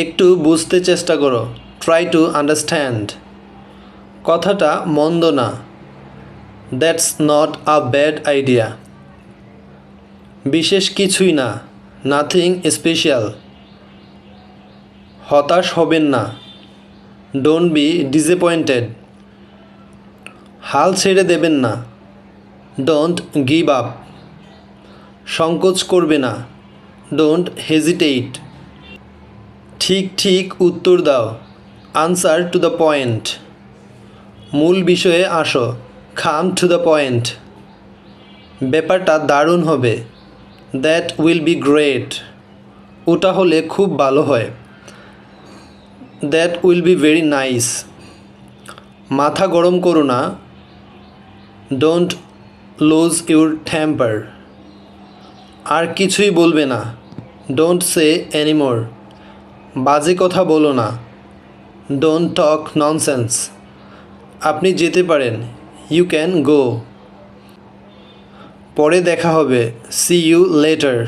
একটু বুঝতে চেষ্টা করো। ট্রাই টু আন্ডারস্ট্যান্ড কথাটা মন্দ না। That's not a bad idea বিশেষ কিছুই না। নাথিং স্পেশাল হতাশ হবেন না। ডোন্ট বি ডিসঅ্যাপয়েন্টেড হাল ছেড়ে দেবেন না। ডোন্ট গিভ আপ সংকোচ করবে না। ডোন্ট হেজিটেট ঠিক ঠিক উত্তর দাও। আনসার টু দ্য পয়েন্ট মূল বিষয়ে আসো। খাম টু দ্য পয়েন্ট ব্যাপারটা দারুণ হবে। দ্যাট উইল বি গ্রেট ওটা হলে খুব ভালো হয়। That will be very nice মাথা গরম করো না। ডোন্ট লুজ ইউর টেম্পার আর কিছুই বলবে না। ডোন্ট সে অ্যানিমোর বাজে কথা বলো না। ডোন্ট টক ননসেন্স আপনি যেতে পারেন। ইউ ক্যান গো পরে দেখা হবে। C you later